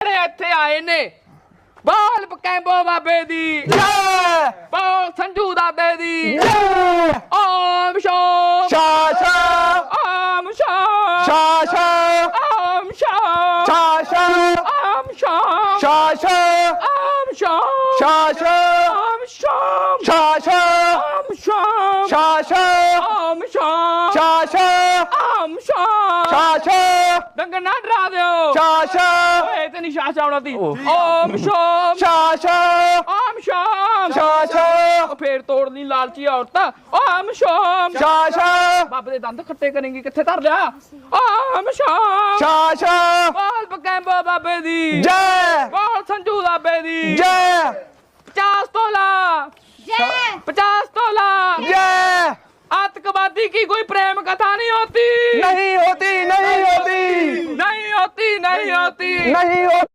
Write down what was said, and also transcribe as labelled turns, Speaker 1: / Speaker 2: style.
Speaker 1: ਜਿਹੜੇ ਇੱਥੇ ਆਏ ਨੇ ਬਾਲ ਕੈਂਬੋ ਬਾਬੇ ਦੀ।
Speaker 2: ਜੈ
Speaker 1: ਬਾਲ ਸੰਜੂ ਦਾਦੇ ਦੀ।
Speaker 2: ਜੈ
Speaker 1: ਓਮ ਸ਼ਾਮ
Speaker 2: ਸ਼ਾਸ਼ਾ
Speaker 1: ਓਮ ਸ਼ਾਮ
Speaker 2: ਸ਼ਾਸ਼ਾ
Speaker 1: ਓਮ ਸ਼ਾਮ
Speaker 2: ਸ਼ਾਸ਼ਾ
Speaker 1: ਓਮ ਸ਼ਾਮ
Speaker 2: ਸ਼ਾਸ਼ਾ
Speaker 1: ਓਮ ਸ਼ਾਮ
Speaker 2: ਸ਼ਾਸ਼ਾ
Speaker 1: ਓਮ ਸ਼ਾਮ
Speaker 2: ਸ਼ਾਸ਼ਾ
Speaker 1: ਓਮ ਸ਼ਾਮ
Speaker 2: ਸ਼ਾਸ਼ਾ
Speaker 1: ਓਮ ਸ਼ਾਮ
Speaker 2: ਸ਼ਾਸ਼ਾ
Speaker 1: ਓਮ ਸ਼ਾਮ
Speaker 2: ਸ਼ਾਸ਼ਾ
Speaker 1: ਡੰਗਰ ਨਾ ਡਰਾ ਦਿਓ
Speaker 2: ਸ਼ਾਸ਼ਾ
Speaker 1: ਓਏ ਤੇ ਨਹੀਂ ਸ਼ਾਸ਼ਾ ਆਉਣਾ ਤੀ ਓਮ ਸ਼ਾਮ
Speaker 2: ਸ਼ਾਸ਼ਾ
Speaker 1: ਓਮ ਸ਼ਾਮ
Speaker 2: ਸ਼ਾਸ਼ਾ
Speaker 1: ਉਹ ਫੇਰ ਤੋੜਨੀ ਲਾਲਚੀ ਔਰਤ ਓਮ ਸ਼ਾਮ
Speaker 2: ਸ਼ਾਸ਼ਾ
Speaker 1: ਬਾਬੇ ਦੇ ਦੰਦ ਖੱਟੇ ਕਰੇਂਗੀ ਕਿੱਥੇ ਧਰ ਲਿਆ ਓਮ ਸ਼ਾਮ
Speaker 2: ਸ਼ਾਸ਼ਾ
Speaker 1: ਬਾਲ ਬਕੈਂਬੋ ਬਾਬੇ ਦੀ
Speaker 2: ਜੈ
Speaker 1: ਬਾਲ ਸੰਜੂ ਬਾਬੇ ਦੀ
Speaker 2: ਜੈ
Speaker 1: 50 ਤੋਲਾ
Speaker 3: जय
Speaker 1: 50 ਤੋਲਾ
Speaker 2: जय
Speaker 1: आतंकवादी की कोई प्रेम कथा नहीं होती
Speaker 2: नहीं
Speaker 1: नहीं होती
Speaker 2: नहीं होती।